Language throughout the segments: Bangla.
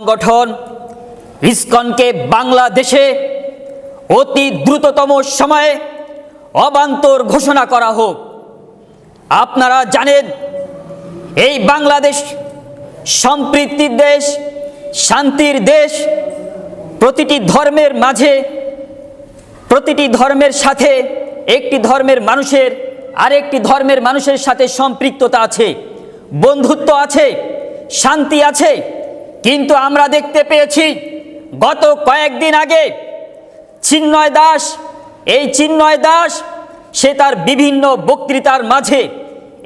সংগঠন ইসকনকে বাংলাদেশে অতি দ্রুততম সময়ে অবান্তর ঘোষণা করা হোক। আপনারা জানেন, এই বাংলাদেশ সম্প্রীতির দেশ, শান্তির দেশ, প্রতিটি ধর্মের মাঝে, প্রতিটি ধর্মের সাথে, একটি ধর্মের মানুষের, আরেকটি ধর্মের মানুষের সাথে সম্পৃক্ততা আছে, বন্ধুত্ব আছে, শান্তি আছে। কিন্তু আমরা দেখতে পেয়েছি, গত কয়েকদিন আগে চিন্ময় দাস, এই চিন্ময় দাস, সে তার বিভিন্ন বক্তৃতার মাঝে,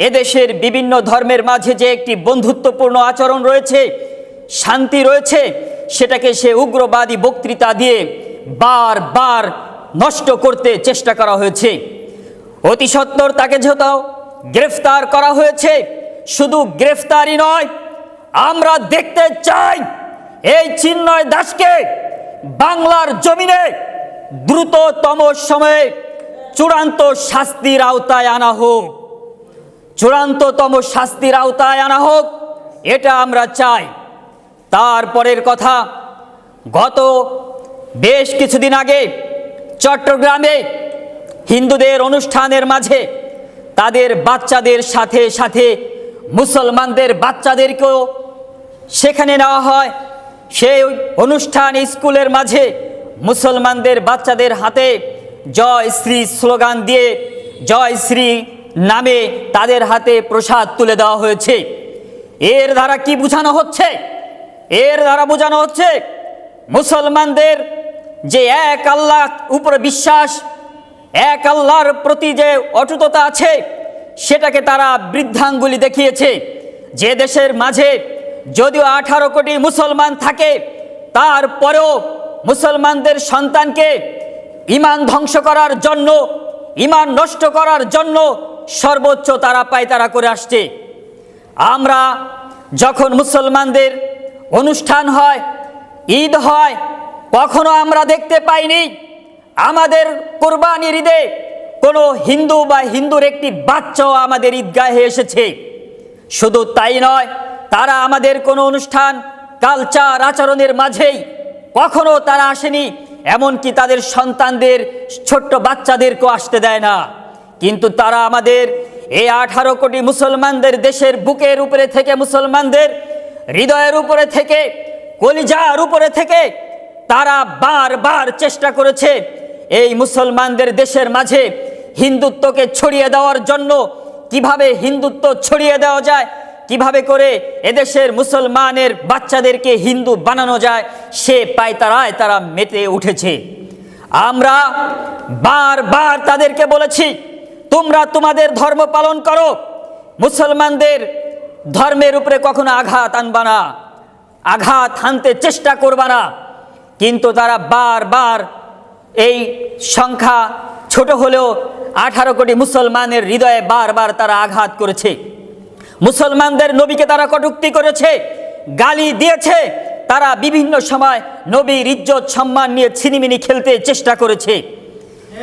এদেশের বিভিন্ন ধর্মের মাঝে যে একটি বন্ধুত্বপূর্ণ আচরণ রয়েছে, শান্তি রয়েছে, সেটাকে সে উগ্রবাদী বক্তৃতা দিয়ে বারবার নষ্ট করতে চেষ্টা করা হয়েছে। অতি সত্বর তাকে যেহেতু গ্রেফতার করা হয়েছে, শুধু গ্রেফতারই নয় আমরা দেখতে চাই এই চিন্ময় দাসকে বাংলার জমিনে দ্রুততম সময়ে চূড়ান্ত শাস্তির আওতায় আনা হোক। চূড়ান্ততম শাস্তির আওতায় আনা হোক, এটা আমরা চাই। তারপরের কথা, গত বেশ কিছুদিন আগে চট্টগ্রামে হিন্দুদের অনুষ্ঠানের মাঝে তাদের বাচ্চাদের সাথে সাথে মুসলমানদের বাচ্চাদেরকেও সেখানে নেওয়া হয়। সেই অনুষ্ঠান স্কুলের মাঝে মুসলমানদের বাচ্চাদের হাতে জয় শ্রী স্লোগান দিয়ে জয় শ্রী নামে তাদের হাতে প্রসাদ তুলে দেওয়া হয়েছে। এর দ্বারা কি বোঝানো হচ্ছে? এর দ্বারা বোঝানো হচ্ছে মুসলমানদের যে এক আল্লাহ উপরে বিশ্বাস, এক আল্লাহর প্রতি যে অটুটতা আছে, সেটাকে তারা বৃদ্ধাঙ্গুলি দেখিয়েছে। যে দেশের মাঝে যদিও আঠারো কোটি মুসলমান থাকে, তারপরেও মুসলমানদের সন্তানকে ইমান ধ্বংস করার জন্য, ইমান নষ্ট করার জন্য সর্বোচ্চ তারা পায়তারা করে আসছে। আমরা যখন মুসলমানদের অনুষ্ঠান হয়, ঈদ হয়, কখনো আমরা দেখতে পাইনি, আমাদের কোরবানির ঈদে কোনো হিন্দু বা হিন্দুর একটি বাচ্চাও আমাদের ঈদগাহে এসেছে। শুধু তাই নয় তারা আমাদের কোনো অনুষ্ঠান, কালচার, আচরণের মাঝেই কখনো তারা আসেনি, এমনকি তাদের সন্তানদের, ছোট্ট বাচ্চাদেরকেও আসতে দেয় না। কিন্তু তারা আমাদের এই আঠারো কোটি মুসলমানদের দেশের বুকের উপরে থেকে মুসলমানদের হৃদয়ের উপরে থেকে, কলিজার উপরে থেকে তারা বারবার চেষ্টা করেছে এই মুসলমানদের দেশের মাঝে হিন্দুত্বকে ছড়িয়ে দেওয়ার জন্য। কীভাবে হিন্দুত্ব ছড়িয়ে দেওয়া যায় কীভাবে করে এদেশের মুসলমানের বাচ্চাদেরকে হিন্দু বানানো যায়, সে পায়তারায় তারা মেতে উঠেছে। আমরা বারবার তাদেরকে বলেছি, তোমরা তোমাদের ধর্ম পালন করো। মুসলমানদের ধর্মের উপরে কখনো আঘাত আনবা না, আঘাত হানতে চেষ্টা করবা না। কিন্তু তারা বারবার এই সংখ্যা ছোট হলেও আঠারো কোটি মুসলমানের হৃদয়ে বারবার তারা আঘাত করেছে। মুসলমানদের নবীকে তারা কটুক্তি করেছে, গালি দিয়েছে, তারা বিভিন্ন সময় নবীর ইজ্জত, সম্মান নিয়ে ছিনিমিনি খেলতে চেষ্টা করেছে।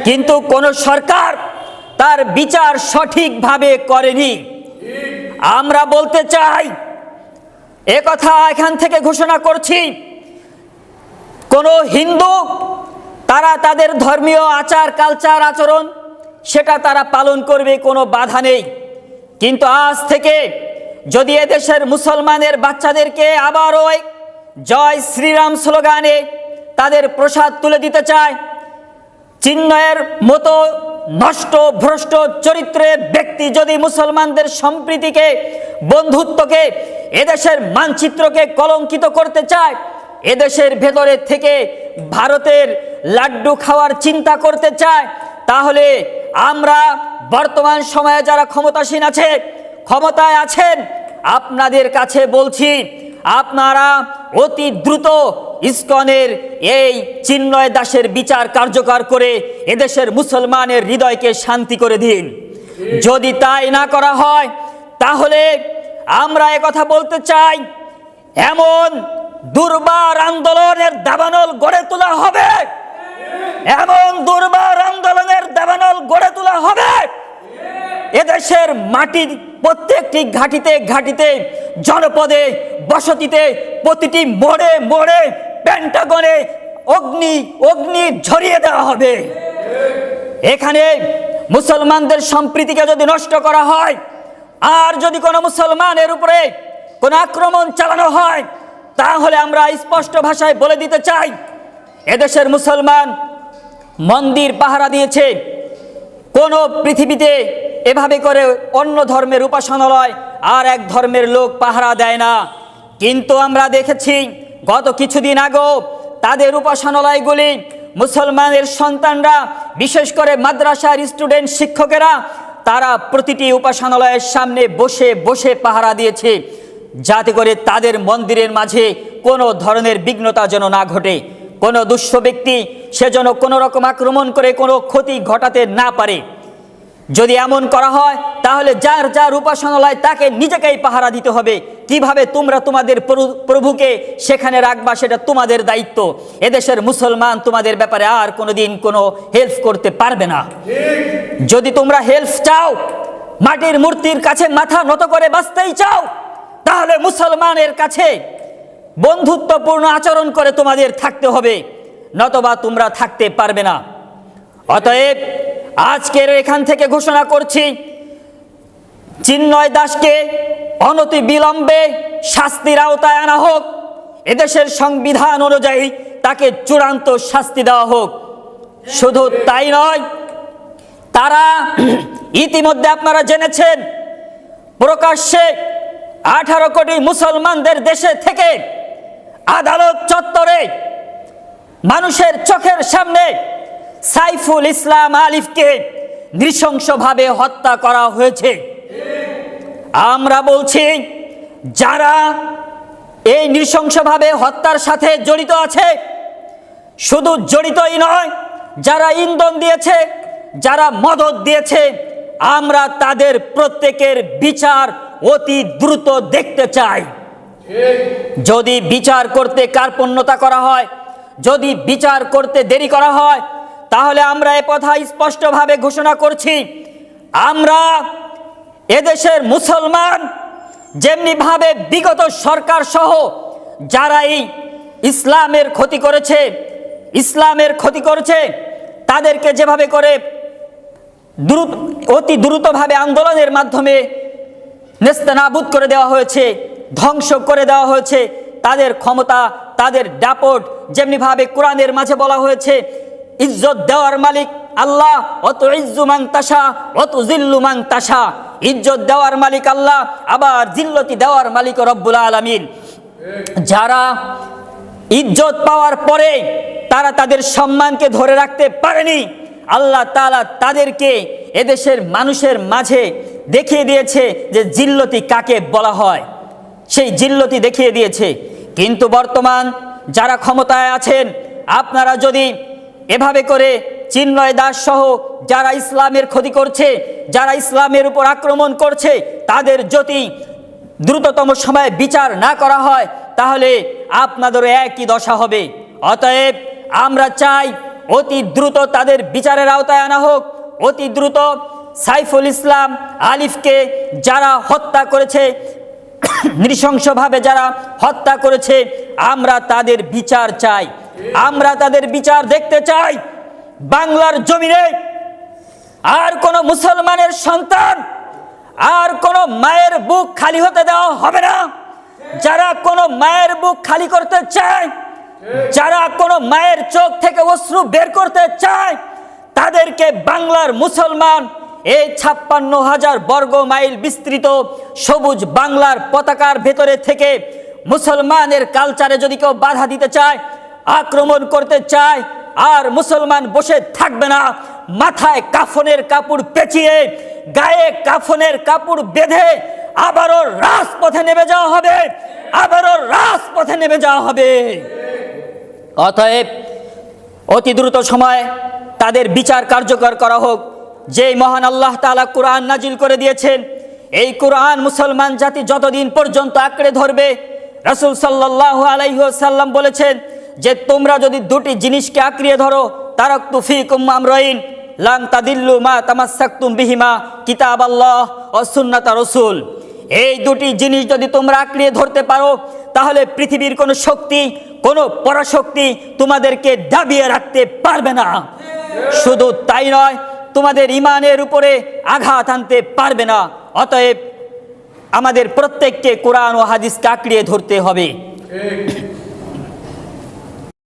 কিন্তু কোন সরকার তার বিচার সঠিকভাবে করেনি। আমরা বলতে চাই, এ কথা এখান থেকে ঘোষণা করছি, কোন হিন্দু তারা তাদের ধর্মীয় আচার কালচার আচরণ, সেটা তারা পালন করবে, কোনো বাধা নেই। কিন্তু আজ থেকে যদি এদেশের মুসলমানের বাচ্চাদেরকে আবার ওই জয় শ্রীরাম স্লোগানে তাদের প্রসাদ তুলে দিতে চায়, চিন্ময়ের মতো নষ্ট, ভ্রষ্ট, চরিত্রের ব্যক্তি যদি মুসলমানদের সম্প্রীতিকে, বন্ধুত্বকে, এদেশের মানচিত্রকে কলঙ্কিত করতে চায়, এদেশের ভেতরে থেকে ভারতের লাড্ডু খাওয়ার চিন্তা করতে চায়, তাহলে আমরা বর্তমান সময়ে যারা ক্ষমতাসীন আছে, ক্ষমতায় আছেন, আপনাদের কাছে বলছি, আপনারা অতি দ্রুত ইস্কনের এই চিন্ময় দাসের বিচার কার্যকর করে এদেশের মুসলমানের হৃদয়কে শান্তি করে দিন। যদি তাই না করা হয়, তাহলে আমরা কথা বলতে চাই, এমন দুর্বার আন্দোলনের দাবানল গড়ে তোলা হবে। এমন দুর্বার আন্দোলনের গড়ে তোলা হবে। এদেশের মাটির প্রত্যেকটি ঘাটিতে ঘাটিতে, জনপদে, বসতিতে, প্রতিটি মোড়ে মোড়ে প্যান্টাগনে অগ্নি অগ্নি ঝরিয়ে দেওয়া হবে। এখানে মুসলমানদের সম্প্রীতিকে যদি নষ্ট করা হয়, আর যদি কোনো মুসলমানের উপরে কোনো আক্রমণ চালানো হয়, তাহলে আমরা স্পষ্ট ভাষায় বলে দিতে চাই, এদেশের মুসলমান মন্দির পাহারা দিয়েছে। কোন পৃথিবীতে এভাবে করে অন্য ধর্মের উপাসনালয় আর এক ধর্মের লোক পাহারা দেয় না। কিন্তু আমরা দেখেছি, গত কিছুদিন আগেও তাদের উপাসনালয়গুলি মুসলমানের সন্তানরা, বিশেষ করে মাদ্রাসার স্টুডেন্ট শিক্ষকেরা, তারা প্রতিটি উপাসনালয়ের সামনে বসে বসে পাহারা দিয়েছে, যাতে করে তাদের মন্দিরের মাঝে কোনো ধরনের বিঘ্নতা যেন না ঘটে। কোনো দুঃস্থ ব্যক্তি, সে যেন কোনো রকম আক্রমণ করে কোনো ক্ষতি ঘটাতে না পারে। যদি এমন করা হয়, তাহলে যার যার উপাসনালয় তাকে নিজেকেই পাহারা দিতে হবে। কীভাবে তোমরা তোমাদের প্রভু- প্রভুকে সেখানে রাখবা, সেটা তোমাদের দায়িত্ব। এদেশের মুসলমান তোমাদের ব্যাপারে আর কোনোদিন কোনো হেল্প করতে পারবে না। যদি তোমরা হেল্প চাও, মাটির মূর্তির কাছে মাথা নত করে বাঁচতেই চাও, তাহলে মুসলমানের কাছে বন্ধুত্বপূর্ণ আচরণ করে তোমাদের থাকতে হবে, নতবা তোমরা থাকতে পারবে না। অতএব আজকের এখান থেকে ঘোষণা করছি, চিন্ময় দাসকে অনতি বিলম্বে শাস্তির আওতায় আনা হোক, এদেশের সংবিধান অনুযায়ী তাকে চূড়ান্ত শাস্তি দেওয়া হোক। শুধু তাই নয়, তারা ইতিমধ্যে আপনারা জেনেছেন, প্রকাশ্যে আঠারো কোটি মুসলমানদের দেশে থেকে আদালত চত্বরে মানুষের চোখের সামনে সাইফুল ইসলাম আলিফকে নৃশংসভাবে হত্যা করা হয়েছে। আমরা বলছি, যারা এই নৃশংসভাবে হত্যার সাথে জড়িত আছে, শুধু জড়িতই নয়, যারা ইন্ধন দিয়েছে, যারা মদত দিয়েছে, আমরা তাদের প্রত্যেকের বিচার অতি দ্রুত দেখতে চাই। যদি বিচার করতে কার্পণ্যতা করা হয়, যদি বিচার করতে দেরি করা হয়, তাহলে আমরা এ কথা স্পষ্টভাবে ঘোষণা করছি। আমরা এদেশের মুসলমান, যেমনিভাবে বিগত সরকার সহ যারা এই ইসলামের ক্ষতি করেছে, ইসলামের ক্ষতি করেছে, তাদেরকে যেভাবে করে দ্রুত, অতি দ্রুতভাবে আন্দোলনের মাধ্যমে নেস্তানাবুদ করে দেওয়া হয়েছে ধ্বংস করে দেওয়া হয়েছে। তাদের ক্ষমতা, তাদের ডাপট যেমনিভাবে কোরআনের মাঝে বলা হয়েছে, ইজ্জত দেওয়ার মালিক আল্লাহ, অত ইজ্জু মাং তাসা অত জিল্লু মাং তাসা ইজ্জত দেওয়ার মালিক আল্লাহ, আবার জিল্লতি দেওয়ার মালিক রব্বুল আলমিন। যারা ইজ্জত পাওয়ার পরে তারা তাদের সম্মানকে ধরে রাখতে পারেনি, আল্লাহ তালা তাদেরকে এদেশের মানুষের মাঝে দেখিয়ে দিয়েছে যে জিল্লতি কাকে বলা হয়। সেই জিল্লতি দেখিয়ে দিয়েছে। কিন্তু বর্তমান যারা ক্ষমতায় আছেন, আপনারা যদি এভাবে করে চিন্ময় দাস সহ যারা ইসলামের ক্ষতি করছে, যারা ইসলামের উপর আক্রমণ করছে, তাদের যদি দ্রুততম সময়ে বিচার না করা হয়, তাহলে আপনাদেরও একই দশা হবে। অতএব আমরা চাই অতি দ্রুত তাদের বিচারের আওতায় আনা হোক। অতি দ্রুত সাইফুল ইসলাম আলিফকে যারা হত্যা করেছে নৃশংসভাবে যারা হত্যা করেছে, আমরা তাদের বিচার চাই। আমরা তাদের বিচার দেখতে চাই। বাংলার জমিনে আর কোন মুসলমানের সন্তান, আর কোন মায়ের বুক খালি হতে দেওয়া হবে না। যারা কোন মায়ের বুক খালি করতে চায়, যারা কোন মায়ের চোখ থেকে অশ্রু বের করতে চায়, তাদেরকে বাংলার মুসলমান এই ছাপ্পান্ন হাজার বর্গ মাইল বিস্তৃত সবুজ বাংলার পতাকার ভেতরে থেকে মুসলমানের কালচারে যদি কেউ বাধা দিতে চায়, আক্রমণ করতে চায়, আর মুসলমান বসে থাকবে না, মাথায় কাফনের কাপড় পেঁচিয়ে, গায়ে কাফনের কাপড় বেঁধে আবারও রাজপথে নেমে যাওয়া হবে, আবারও রাজপথে নেমে যাওয়া হবে। অতএব অতি দ্রুত সময় তাদের বিচার কার্যকর করা হোক। যেই মহান আল্লাহ তাআলা কোরআন নাজিল করে দিয়েছেন, এই কোরআন মুসলমান জাতি যতদিন পর্যন্ত আঁকড়ে ধরবে, রাসূল সাল্লাল্লাহু আলাইহি ওয়াসাল্লাম বলেছেন যে তোমরা যদি দুটি জিনিসকে আঁকড়িয়ে ধরো, তারাক্তু ফিকুম আমরাইন, লান তাদিল্লু মা তামাসাকতুম বিহিমা কিতাব আল্লাহ ও সুন্নাতা রসুল। এই দুটি জিনিস যদি তোমরা আঁকড়িয়ে ধরতে পারো, তাহলে পৃথিবীর কোনো শক্তি, কোনো পরাশক্তি তোমাদেরকে দাবিয়ে রাখতে পারবে না। শুধু তাই নয় তোমাদের ইমানের উপরে আঘাত আনতে পারবে না। অতএব আমাদের প্রত্যেককে কোরআন ও হাদিস কাকড়িয়ে ধরতে হবে।